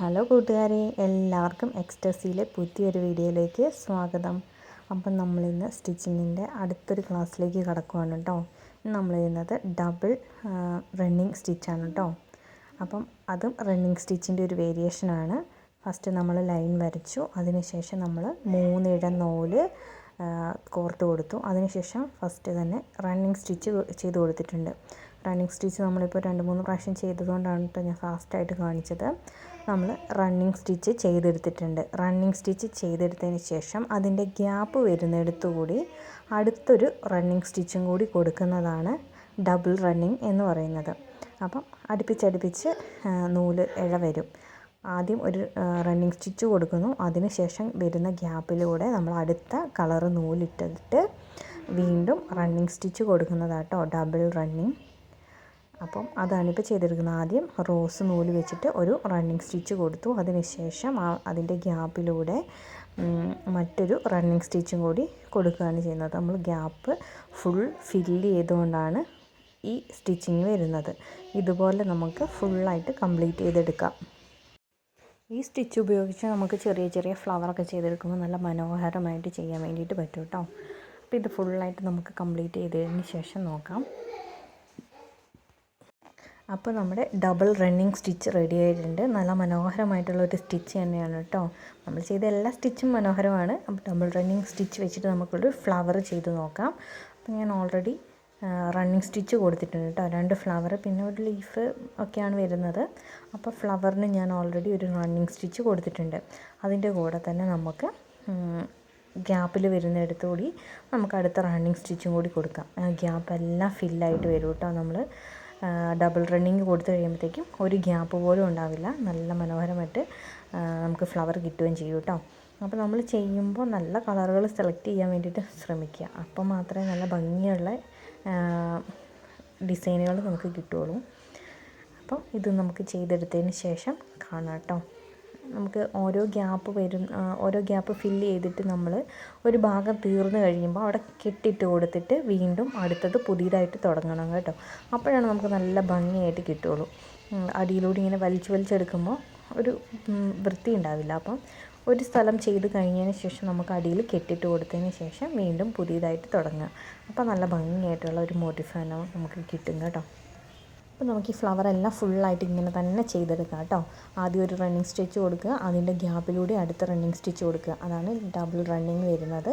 Hello കൂട്ടുകാരെ എല്ലാവർക്കും എക്സ്റ്റസിയിലെ പുതിയൊരു വീഡിയോയിലേക്ക് സ്വാഗതം. അപ്പം നമ്മളിന്ന് സ്റ്റിച്ചിങ്ങിന്റെ അടുത്തൊരു ക്ലാസ്സിലേക്ക് കിടക്കുവാണ് കേട്ടോ. നമ്മൾ ചെയ്യുന്നത് ഡബിൾ റണ്ണിങ് സ്റ്റിച്ചാണ് കേട്ടോ. അപ്പം അതും റണ്ണിങ് സ്റ്റിച്ചിന്റെ ഒരു വേരിയേഷനാണ്. ഫസ്റ്റ് നമ്മൾ ലൈൻ വരച്ചു അതിനുശേഷം നമ്മൾ മൂന്നിട നൂൽ കോർത്ത് കൊടുത്തു. അതിനുശേഷം ഫസ്റ്റ് തന്നെ റണ്ണിങ് സ്റ്റിച്ച് ചെയ്ത് കൊടുത്തിട്ടുണ്ട്. റണ്ണിങ് സ്റ്റിച്ച് നമ്മളിപ്പോൾ രണ്ട് മൂന്ന് പ്രാവശ്യം ചെയ്തതുകൊണ്ടാണ് കേട്ടോ ഞാൻ ഫാസ്റ്റായിട്ട് കാണിച്ചത്. നമ്മൾ റണ്ണിങ് സ്റ്റിച്ച് ചെയ്തെടുത്തിട്ടുണ്ട്. റണ്ണിങ് സ്റ്റിച്ച് ചെയ്തെടുത്തതിന് ശേഷം അതിന്റെ ഗ്യാപ്പ് വരുന്നിടത്തുകൂടി അടുത്തൊരു റണ്ണിങ് സ്റ്റിച്ചും കൂടി കൊടുക്കുന്നതാണ് ഡബിൾ റണ്ണിങ് എന്ന് പറയുന്നത്. അപ്പം അടുപ്പിച്ചടുപ്പിച്ച് നൂൽ ഇഴ വരും. ആദ്യം ഒരു റണ്ണിങ് സ്റ്റിച്ച് കൊടുക്കുന്നു. അതിനുശേഷം വരുന്ന ഗ്യാപ്പിലൂടെ നമ്മൾ അടുത്ത കളർ നൂലിട്ടിട്ട് വീണ്ടും റണ്ണിങ് സ്റ്റിച്ച് കൊടുക്കുന്നതാട്ടോ ഡബിൾ റണ്ണിങ്. അപ്പം അതാണ് ഇപ്പോൾ ചെയ്തെടുക്കുന്നത് ആദ്യം റോസ് നൂൽ വെച്ചിട്ട് ഒരു റണ്ണിങ് സ്റ്റിച്ച് കൊടുത്തു. അതിനുശേഷം അതിന്റെ ഗ്യാപ്പിലൂടെ മറ്റൊരു റണ്ണിങ് സ്റ്റിച്ചും കൂടി കൊടുക്കുകയാണ് ചെയ്യുന്നത്. നമ്മൾ ഗ്യാപ്പ് ഫുൾ ഫില്ല് ചെയ്തുകൊണ്ടാണ് ഈ സ്റ്റിച്ചിങ് വരുന്നത്. ഇതുപോലെ നമുക്ക് ഫുള്ളായിട്ട് കംപ്ലീറ്റ് ചെയ്തെടുക്കാം. ഈ സ്റ്റിച്ച് ഉപയോഗിച്ച് നമുക്ക് ചെറിയ ചെറിയ ഫ്ലവറൊക്കെ ചെയ്തെടുക്കുമ്പോൾ നല്ല മനോഹരമായിട്ട് ചെയ്യാൻ വേണ്ടിയിട്ട് പറ്റും കേട്ടോ. അപ്പോൾ ഇത് ഫുള്ളായിട്ട് നമുക്ക് കംപ്ലീറ്റ് ചെയ്തതിന് ശേഷം നോക്കാം. അപ്പോൾ നമ്മുടെ ഡബിൾ റണ്ണിങ് സ്റ്റിച്ച് റെഡി ആയിട്ടുണ്ട്. നല്ല മനോഹരമായിട്ടുള്ള ഒരു സ്റ്റിച്ച് തന്നെയാണ് കേട്ടോ. നമ്മൾ ചെയ്ത എല്ലാ സ്റ്റിച്ചും മനോഹരമാണ്. അപ്പോൾ ഡബിൾ റണ്ണിങ് സ്റ്റിച്ച് വെച്ചിട്ട് നമുക്കൊരു ഫ്ലവർ ചെയ്ത് നോക്കാം. അപ്പോൾ ഞാൻ ഓൾറെഡി റണ്ണിങ് സ്റ്റിച്ച് കൊടുത്തിട്ടുണ്ട് കേട്ടോ. രണ്ട് ഫ്ലവർ പിന്നെ ഒരു ലീഫ് ഒക്കെയാണ് വരുന്നത്. അപ്പോൾ ഫ്ലവറിന് ഞാൻ ഓൾറെഡി ഒരു റണ്ണിങ് സ്റ്റിച്ച് കൊടുത്തിട്ടുണ്ട്. അതിന്റെ കൂടെ തന്നെ നമുക്ക് ഗ്യാപ്പിൽ വരുന്നിടത്തുകൂടി നമുക്ക് അടുത്ത റണ്ണിങ് സ്റ്റിച്ചും കൂടി കൊടുക്കാം. ഗ്യാപ്പ് എല്ലാം ഫില്ലായിട്ട് വരും കേട്ടോ നമ്മൾ ഡബിൾ റണ്ണിങ് കൊടുത്തു കഴിയുമ്പോഴത്തേക്കും ഒരു ഗ്യാപ്പ് പോലും ഉണ്ടാവില്ല. നല്ല മനോഹരമായിട്ട് നമുക്ക് ഫ്ലവർ കിട്ടുകയും ചെയ്യും കേട്ടോ. അപ്പോൾ നമ്മൾ ചെയ്യുമ്പോൾ നല്ല കളറുകൾ സെലക്ട് ചെയ്യാൻ വേണ്ടിയിട്ട് ശ്രമിക്കുക. അപ്പോൾ മാത്രമേ നല്ല ഭംഗിയുള്ള ഡിസൈനുകൾ നമുക്ക് കിട്ടുകയുള്ളൂ. അപ്പോൾ ഇത് നമുക്ക് ചെയ്തെടുത്തതിന് ശേഷം കാണാം കേട്ടോ. നമുക്ക് ഓരോ ഗ്യാപ്പ് വരും ഓരോ ഗ്യാപ്പ് ഫില്ല് ചെയ്തിട്ട് നമ്മൾ ഒരു ഭാഗം തീർന്നു കഴിയുമ്പോൾ അവിടെ കെട്ടിട്ട് കൊടുത്തിട്ട് വീണ്ടും അടുത്തത് പുതിയതായിട്ട് തുടങ്ങണം കേട്ടോ. അപ്പോഴാണ് നമുക്ക് നല്ല ഭംഗിയായിട്ട് കിട്ടുള്ളൂ അടിയിലൂടെ ഇങ്ങനെ വലിച്ചു വലിച്ചെടുക്കുമ്പോൾ ഒരു വൃത്തി ഉണ്ടാവില്ല. അപ്പം ഒരു സ്ഥലം ചെയ്ത് കഴിഞ്ഞതിന് ശേഷം നമുക്ക് അടിയിൽ കെട്ടിട്ട് കൊടുത്തതിന് ശേഷം വീണ്ടും പുതിയതായിട്ട് തുടങ്ങുക അപ്പോൾ നല്ല ഭംഗിയായിട്ടുള്ള ഒരു മോട്ടിഫാനോ നമുക്ക് കിട്ടും കേട്ടോ. അപ്പോൾ നമുക്ക് ഈ ഫ്ലവർ എല്ലാം ഫുള്ളായിട്ട് ഇങ്ങനെ തന്നെ ചെയ്തെടുക്കാം കേട്ടോ. ആദ്യം ഒരു റണ്ണിങ് സ്റ്റിച്ച് കൊടുക്കുക അതിന്റെ ഗ്യാപ്പിലൂടെ അടുത്ത റണ്ണിങ് സ്റ്റിച്ച് കൊടുക്കുക. അതാണ് ഡബിൾ റണ്ണിങ് വരുന്നത്.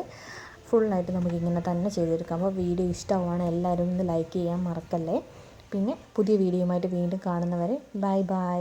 ഫുള്ളായിട്ട് നമുക്ക് ഇങ്ങനെ തന്നെ ചെയ്തെടുക്കാം. അപ്പോൾ വീഡിയോ ഇഷ്ടമാണ് എല്ലാവരും ഒന്ന് ലൈക്ക് ചെയ്യാൻ മറക്കല്ലേ. പിന്നെ പുതിയ വീഡിയോയുമായിട്ട് വീണ്ടും കാണുന്നവരെ ബൈ ബൈ